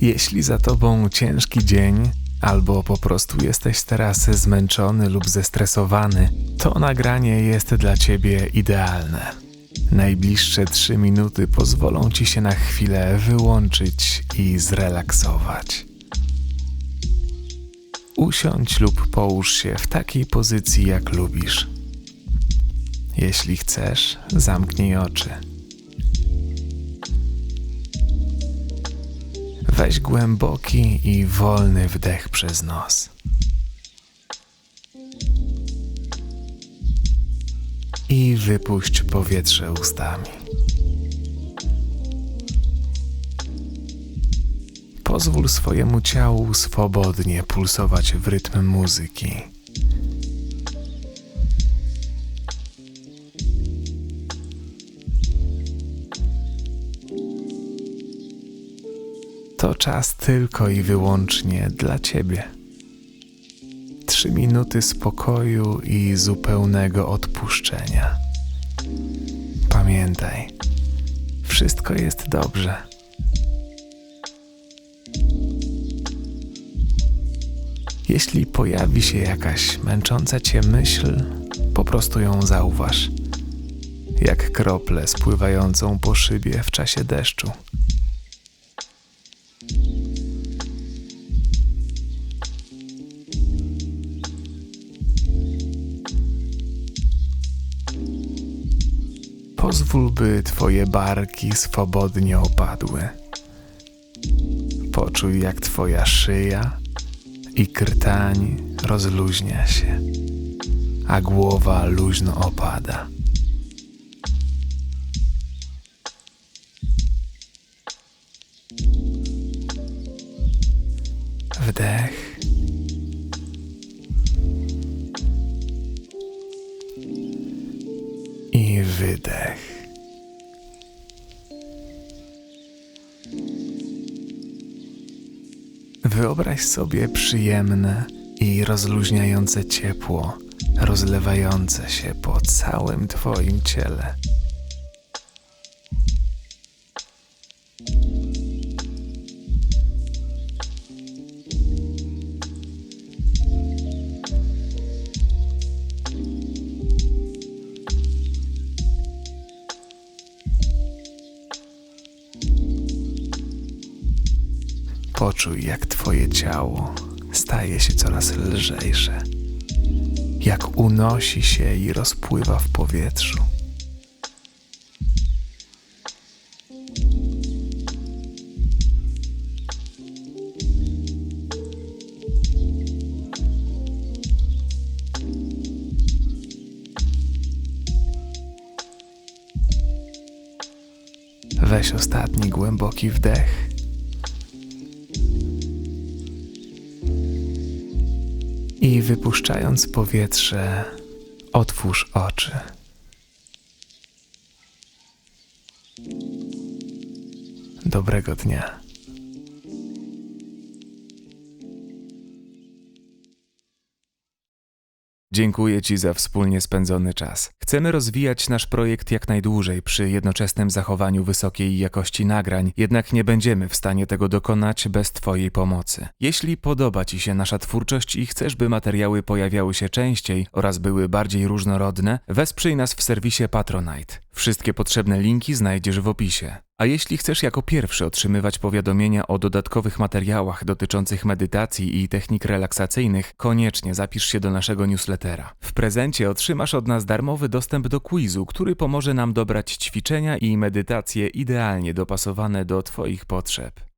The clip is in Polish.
Jeśli za tobą ciężki dzień, albo po prostu jesteś teraz zmęczony lub zestresowany, to nagranie jest dla ciebie idealne. Najbliższe trzy minuty pozwolą ci się na chwilę wyłączyć i zrelaksować. Usiądź lub połóż się w takiej pozycji, jak lubisz. Jeśli chcesz, zamknij oczy. Weź głęboki i wolny wdech przez nos. I wypuść powietrze ustami. Pozwól swojemu ciału swobodnie pulsować w rytm muzyki. To czas tylko i wyłącznie dla Ciebie. Trzy minuty spokoju i zupełnego odpuszczenia. Pamiętaj, wszystko jest dobrze. Jeśli pojawi się jakaś męcząca Cię myśl, po prostu ją zauważ. Jak krople spływającą po szybie w czasie deszczu. Pozwól, by Twoje barki swobodnie opadły. Poczuj, jak Twoja szyja i krtań rozluźnia się, a głowa luźno opada. Wdech. I wydech. Wyobraź sobie przyjemne i rozluźniające ciepło, rozlewające się po całym Twoim ciele. Poczuj, jak Twoje ciało staje się coraz lżejsze, jak unosi się i rozpływa w powietrzu. Weź ostatni głęboki wdech. I wypuszczając powietrze, otwórz oczy. Dobrego dnia. Dziękuję Ci za wspólnie spędzony czas. Chcemy rozwijać nasz projekt jak najdłużej przy jednoczesnym zachowaniu wysokiej jakości nagrań, jednak nie będziemy w stanie tego dokonać bez Twojej pomocy. Jeśli podoba Ci się nasza twórczość i chcesz, by materiały pojawiały się częściej oraz były bardziej różnorodne, wesprzyj nas w serwisie Patronite. Wszystkie potrzebne linki znajdziesz w opisie. A jeśli chcesz jako pierwszy otrzymywać powiadomienia o dodatkowych materiałach dotyczących medytacji i technik relaksacyjnych, koniecznie zapisz się do naszego newslettera. W prezencie otrzymasz od nas darmowy dostęp do quizu, który pomoże nam dobrać ćwiczenia i medytacje idealnie dopasowane do Twoich potrzeb.